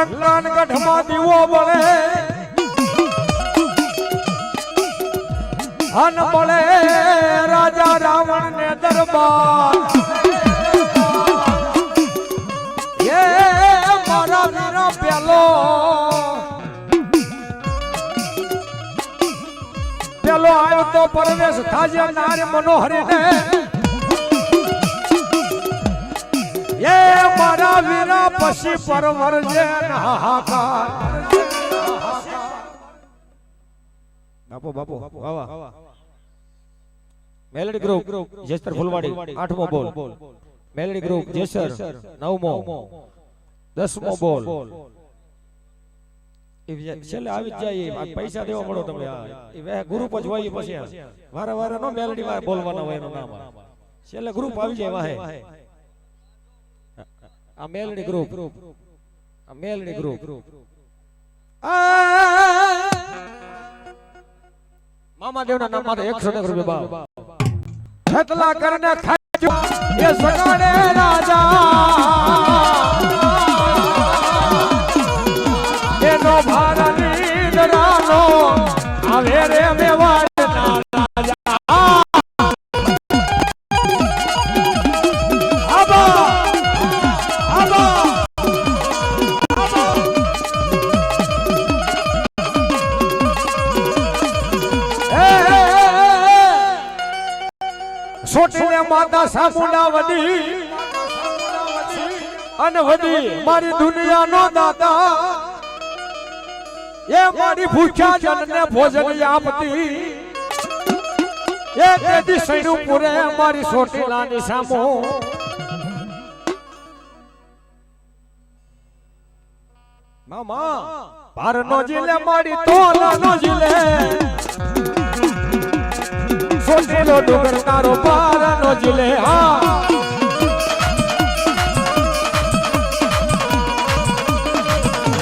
લંકાન ગઢમાં દીવો બળે. હન બળે રાજા રાવણ ને દરબાર. એ મારા વીરા પેલો. પેલો આવ્યો તો પરવેશ થાજે નાર મનોહરી ને એ મારા વીરા પછી પરવર જે હાહાકાર. બાપો બાપો, વાહ વાહ. મેલડી ગ્રુપ જેસર ફુલવાડી, આઠમો બોલ. મેલડી ગ્રુપ જેસર, નવમો. દસમો બોલ. છેલ્લે આવી જ જાય પૈસા દેવા મળો તમે એ ગ્રુપ જ હોય પછી. વારે વારે નો મેલડી વાર બોલવાના હોય એનું નામ. છેલ્લે ગ્રુપ આવી જાય વાહે. આ મેલડી ગ્રુપ આ મેલડી ગ્રુપ મામા દેવના નામ માટે એકસો એક રૂપિયા ભાવ ખેતલા કરીને ખાજો એ સગાડે રાજા સામુંડા વડી અને વડી મારી દુનિયાનો દાતા એ મારી ભૂખ્યા જનને ભોજન આપતી. એ તેથી સૈનું પૂરે મારી સોટીલાની સામો. મામા, ભારનો જીલે મારી તોલાનો જીલે. સોટેલો ડુંગર તારો પારનો જીલે હા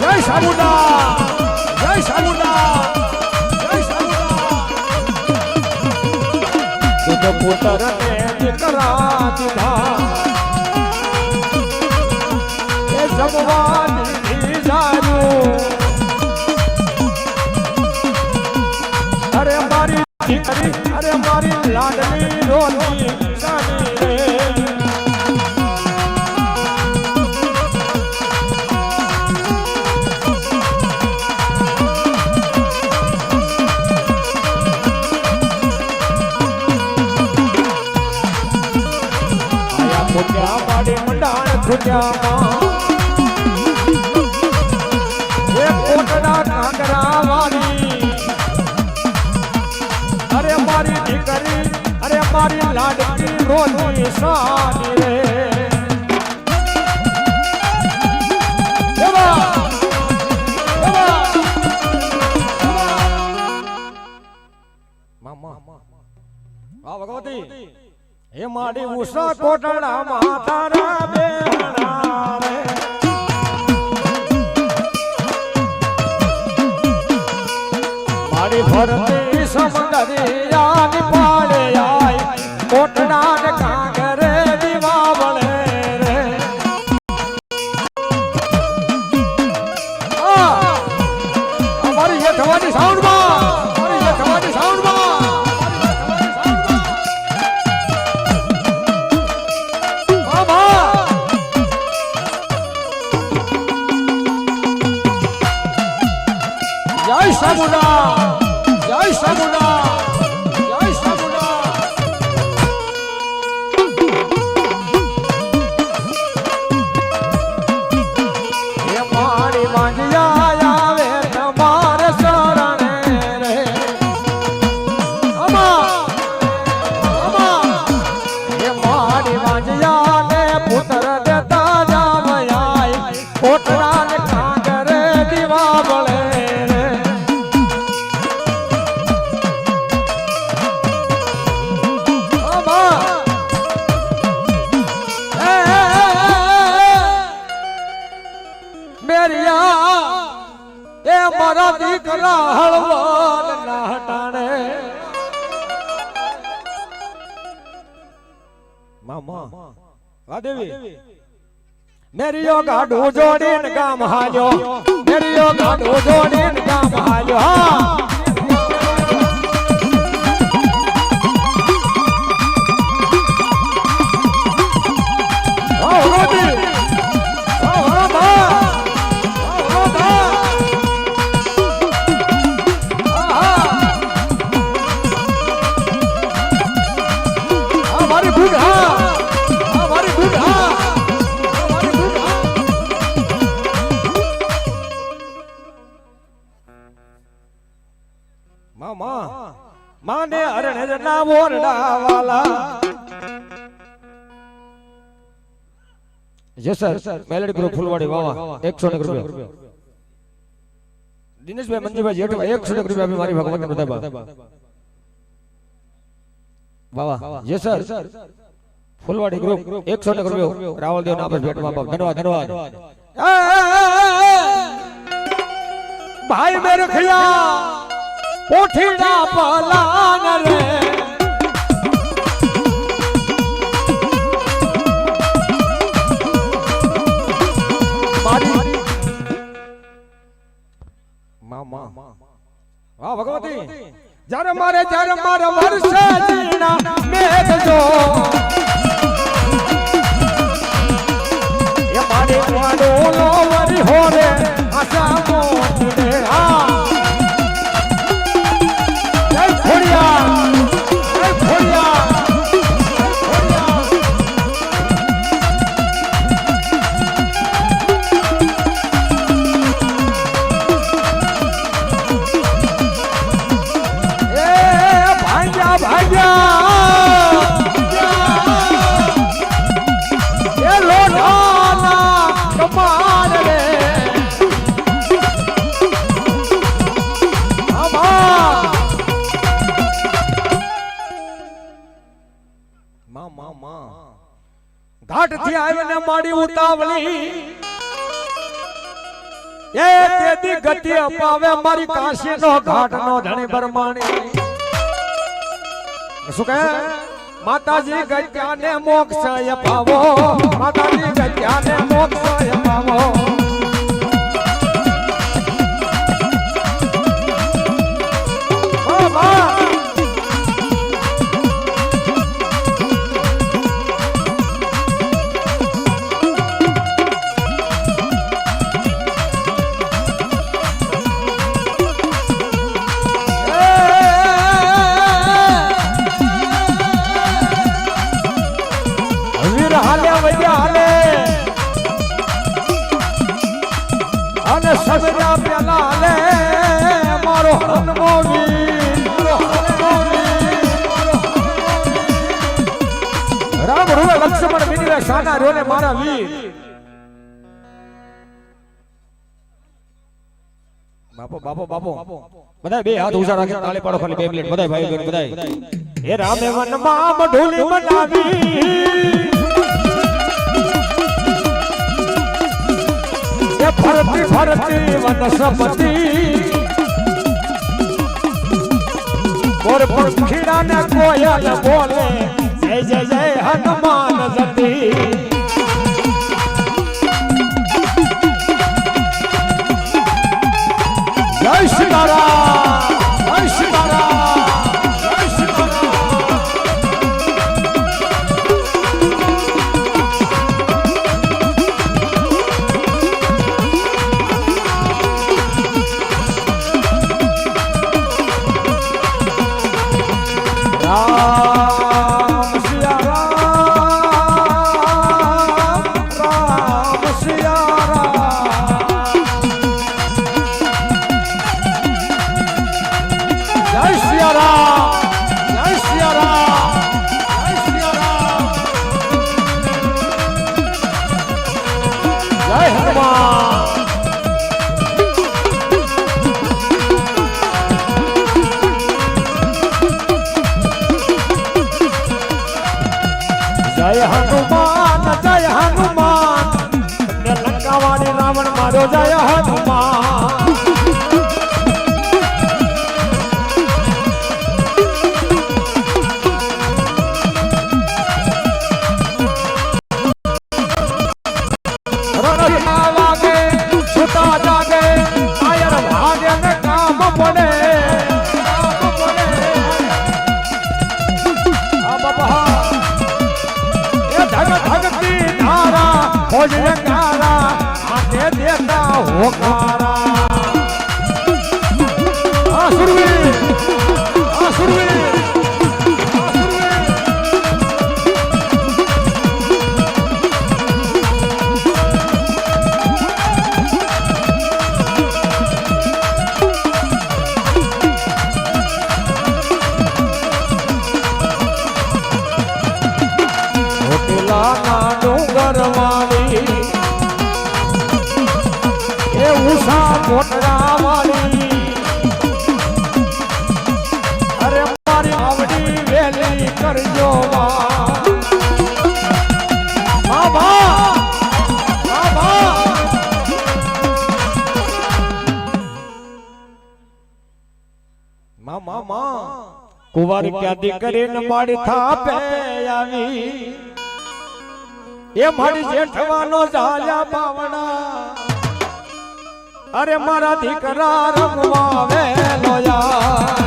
જય સાબુદા જય સાબુદા જય તુજ પુત્ર ને દીકરા દીધા એ જમવાની રોની સાની રે ભગવતી હે મારી ઉષા કોટડા બેના રે મારી ભરતી સમંદરિયાની করবা મેરીયો ગાડું જોડીને ગામ હાલ્યો. મેરીયો ગાડું જોડીને ગામ હાલ્યો. હા, મામા માને હરણ ના મોરડા વાલા યસ સર મેલેડી ગ્રુપ ફૂલવાડી વાવા 100 ને રૂપિયા દિનેશભાઈ મંજીભાઈ જેઠભાઈ 100 ને રૂપિયા આપી મારી ભગવતી બધાબા વાવા યસ સર ફૂલવાડી ગ્રુપ 100 ને રૂપિયા રાવલ દેવ ના ભેટમાં બાપ ધન્યવાદ ધન્યવાદ એ, એ, એ, એ. ભાઈ મેરે પોઠીડા પલાન રે. ભગવતી. જ્યારે મારે જ્યારે મારે વર્ષે જીણા મેઘ જો ગતિ અપાવે અમારી કાશી નો ઘાટ નો ધણી બરમાણી શું કહે? માતાજી ગત્યાને મોક્ષ અપાવો. માતાજી ગત્યાને મોક્ષ અપાવો. અને સગડા પેલા હાલે મારો હનુમો વીર મારો હનુમો વીર, મારો હનુમો વીર. રામ રૂવે લક્ષ્મણ વિનવે સાના રોને મારા વીર બાપો બાપો બાપો બધાય બે હાથ ઊંચા રાખી તાળી પાડો ખાલી બે મિનિટ બધાય ભાઈ બહેન બધાય હે રામે વનમાં મઢુલી મનાવી ફરતી ફરતી વનસ્પતિ મોર પંખીડા ને કોયલ બોલે. જય જય જય હનુમાન જતી. જય સીતારામ જો જય હનુમાન ભોજન કા અને દેતા હોકારા. આ સુરવી ઉષા વાળી આવડી વેલી કરજો એ મારી જેઠવાનો જાલ્યા બાવણા. અરે મારા દીકરા રમવા વેલો યાર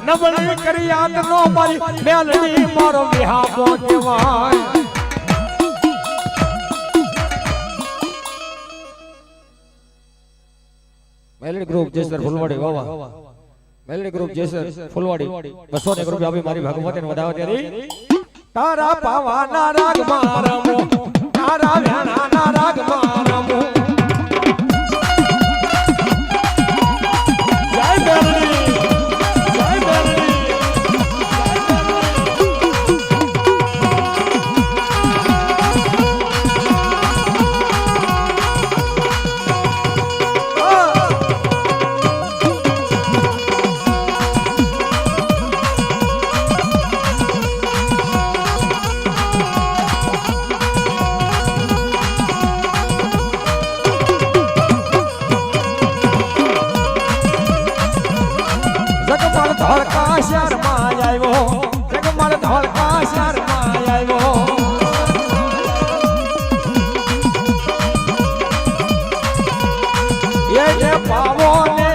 નબળી કરી યાદ નો મારી મેલડી મારો વિહાબો કહેવાય મેલડી ગ્રુપ જેસર ફૂલવાડી વાવા મેલડી ગ્રુપ જેસર ફૂલવાડી 200 ને રૂપિયા આપી મારી ભગવતી ને વધાવા ત્યારે તારા પાવાના રાગ મારમો તારા વેણાના રાગ મારમો એને પાવો ને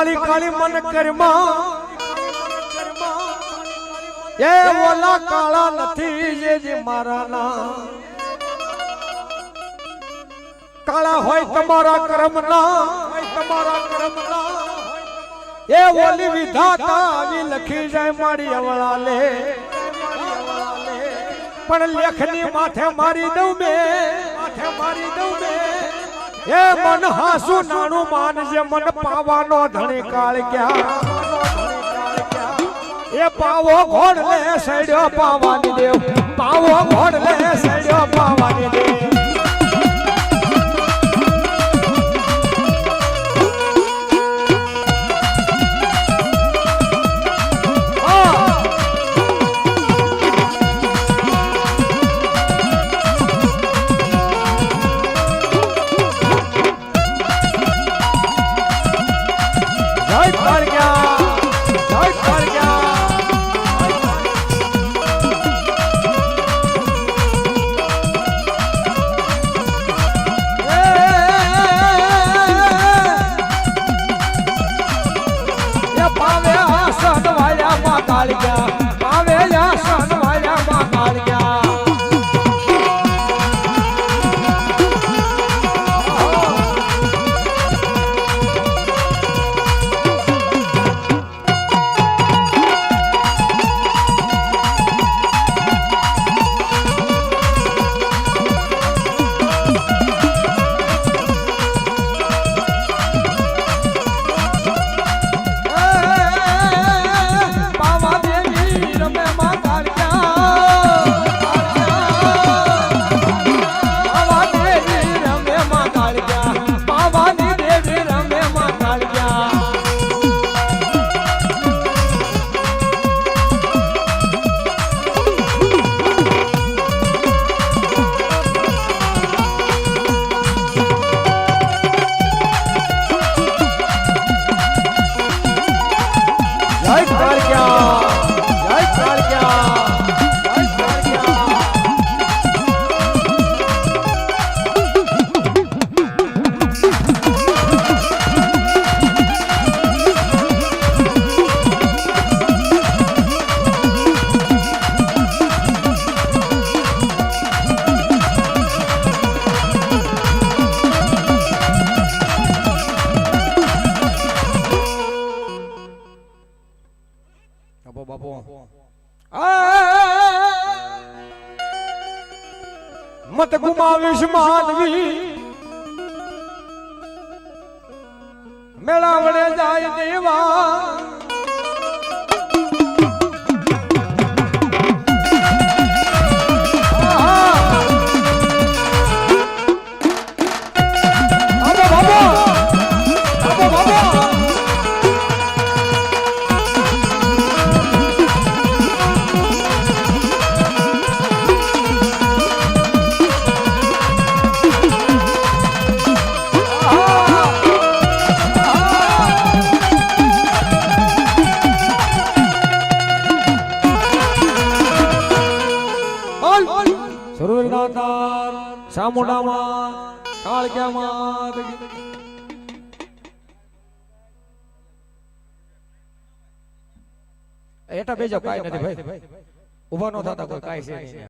કાળી કાળી મન કરમા. એ ઓલા કાળા નથી જે જે મારા ના. કાળા હોય તમારા કર્મના. હોય તમારા કર્મના એ ઓલી વિધાતા આવી લખી જાય મારી અવળા લે પણ લેખની માથે મારી દઉં બે માથે મારી દઉં બે. એ મન હાસુ નાનું માન જે મન પાવાનો ધણી કાળ ગયા એ પાવો ઘોડ લે સડ્યો પાવાની દેવ. પાવો ઘોડ લે સડ્યો પાવાની દેવ. જય દ્વારકા. મત ગુમાવીશ માનવી મેળા વડે જાય દેવા. બેજો કાઈ નથી ભાઈ. ઊભા ન થતા કોઈ કાઈ છે